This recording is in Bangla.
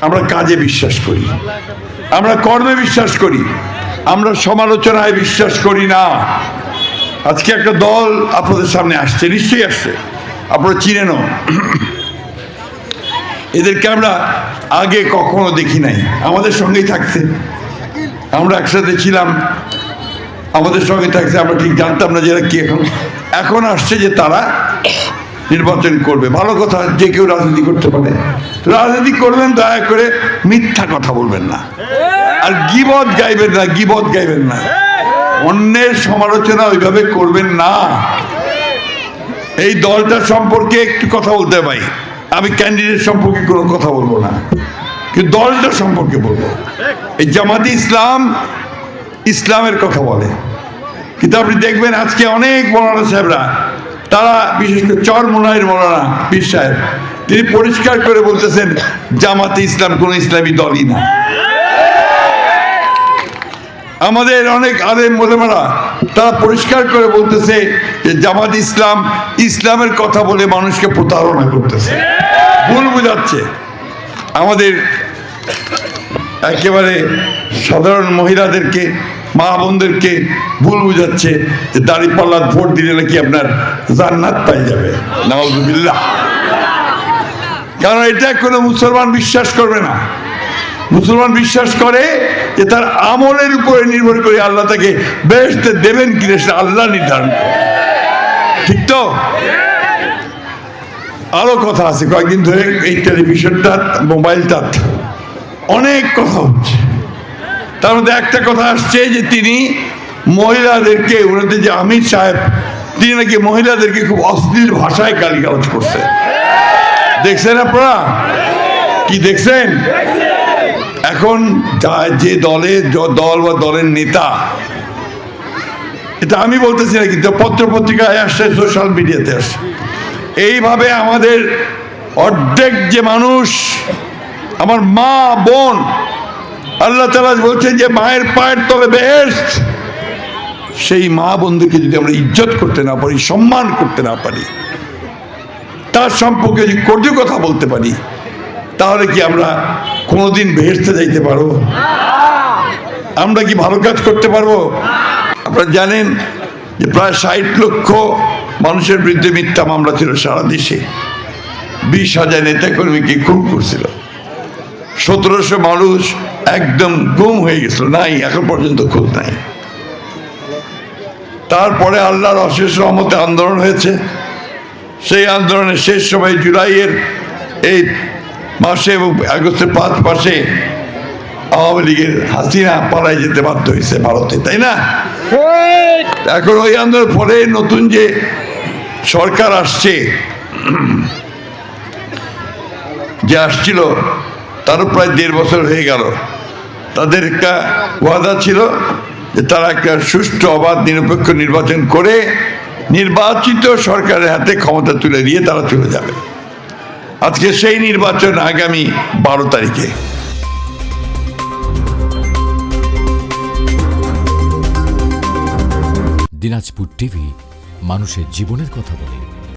আমরা কাজে বিশ্বাস করি। আমরা কর্মে বিশ্বাস করি। আমরা সমালোচনায় বিশ্বাস করি না। আজকে একটা দল আপনাদের সামনে আসছে, নিশ্চয়ই আসছে। আপনারা চিনেনও এদেরকে আমরা আগে কখনো দেখি নাই। আমাদের সঙ্গেই থাকছে। আমরা একসাথে ছিলাম। আমাদের সঙ্গে থাকছে, আমরা ঠিক জানতাম না যে এরা কি এখন। এখন আসছে যে তারা নির্বাচন করবে। ভালো কথা, যে কেউ রাজনীতি করতে পারে। রাজনীতি করবেন, দয়া করে মিথ্যা কথা বলবেন না। আর গিবদ গাইবেন না গিবদ গাইবেন না। অন্যের সমালোচনা ওইভাবে করবেন না। এই দলটা সম্পর্কে একটু কথা বলতে পাই আমি ক্যান্ডিডেট সম্পর্কে কোনো কথা বলব না। কিন্তু দলটা সম্পর্কে বলব। এই জামাতি ইসলাম, ইসলামের কথা বলে। কিন্তু আপনি দেখবেন আজকে অনেক বড় সাহেবরা তারা, বিশেষ করে চর মোনায়ের মৌলানা পীর সাহেব, তিনি পরিষ্কার করে বলতেছেন, জামাতে ইসলাম কোনো ইসলামী দলই না। আমাদের অনেক আলেম মোলেমারা, তারা পরিষ্কার করে বলতেছে যে জামাত ইসলাম ইসলামের কথা বলে মানুষকে প্রতারণা করতেছে। ভুল বুঝাচ্ছে। আমাদের একেবারে সাধারণ মহিলাদেরকে মা বোনদেরকে ভুল বুঝাচ্ছে যে দাড়িপাল্লার ভোট দিলে নাকি আপনার জান্নাত পাই যাবে। নওয়াজুবিল্লাহ কারণ এটা কোনো মুসলমান বিশ্বাস করবে না। মুসলমান বিশ্বাস করে যে তার আমলের উপরে নির্ভর করে আল্লাহ তাকে বেহেশতে দেবেন কিনা সেটা আল্লাহ নির্ধারণ ঠিক তো? আরও কথা আছে। কয়েকদিন ধরে এই টেলিভিশনটা মোবাইলটা অনেক কথা হচ্ছে। তার মধ্যে একটা কথা আসছে যে তিনি মহিলাদেরকে ওনাদের যে আমির সাহেব, তিনি নাকি মহিলাদেরকে খুব অশ্লীল ভাষায় গালিগালাজ করছে। দেখছেন আপনারা? কি দেখছেন? এখন যা- দলের দল বা দলের নেতা, এটা আমি বলতেছি না, কিন্তু পত্র পত্রিকায় আসছে, সোশ্যাল মিডিয়াতে আসছে। এইভাবে আমাদের অর্ধেক যে মানুষ, আমার মা, বোন আল্লাহ তালা বলছেন যে মায়ের পায়ের তলে বেহেস্ট সেই মা বন্ধুকে যদি আমরা ইজ্জত করতে না পারি, সম্মান করতে না পারি, তার সম্পর্কে যদি কটু কথা বলতে পারি, তাহলে কি আমরা কোনোদিন বেহেস্তে যাইতে পারব? আমরা কি ভালো কাজ করতে পারব? আপনারা জানেন যে প্রায় ষাট লক্ষ মানুষের বিরুদ্ধে মিথ্যা মামলা ছিল সারা দেশে। বিশ হাজার নেতাকর্মীকে খুন করছিল। সতেরোশো মানুষ একদম গুম হয়ে গেছিল। নাই, এখন পর্যন্ত খোঁজ নাই। তারপরে আল্লাহর অশেষ রহমতে আন্দোলন হয়েছে। সেই আন্দোলনের শেষ সময় জুলাইয়ের এই মাসে এবং আগস্টের পাঁচ মাসে আওয়ামী লীগের হাসিনা পালায় যেতে বাধ্য হয়েছে ভারতে, তাই না? এখন ওই আন্দোলনের পরে নতুন যে সরকার আসছে, যে আসছিল তারও প্রায় দেড় বছর হয়ে গেল। তাদের একটা ওয়াদা ছিল যে তারা একটা সুষ্ঠু অবাধ নিরপেক্ষ নির্বাচন করে নির্বাচিত সরকারের হাতে ক্ষমতা তুলে দিয়ে তারা চলে যাবে। আজকে সেই নির্বাচন আগামী বারো তারিখে। দিনাজপুর টিভি মানুষের জীবনের কথা বলে।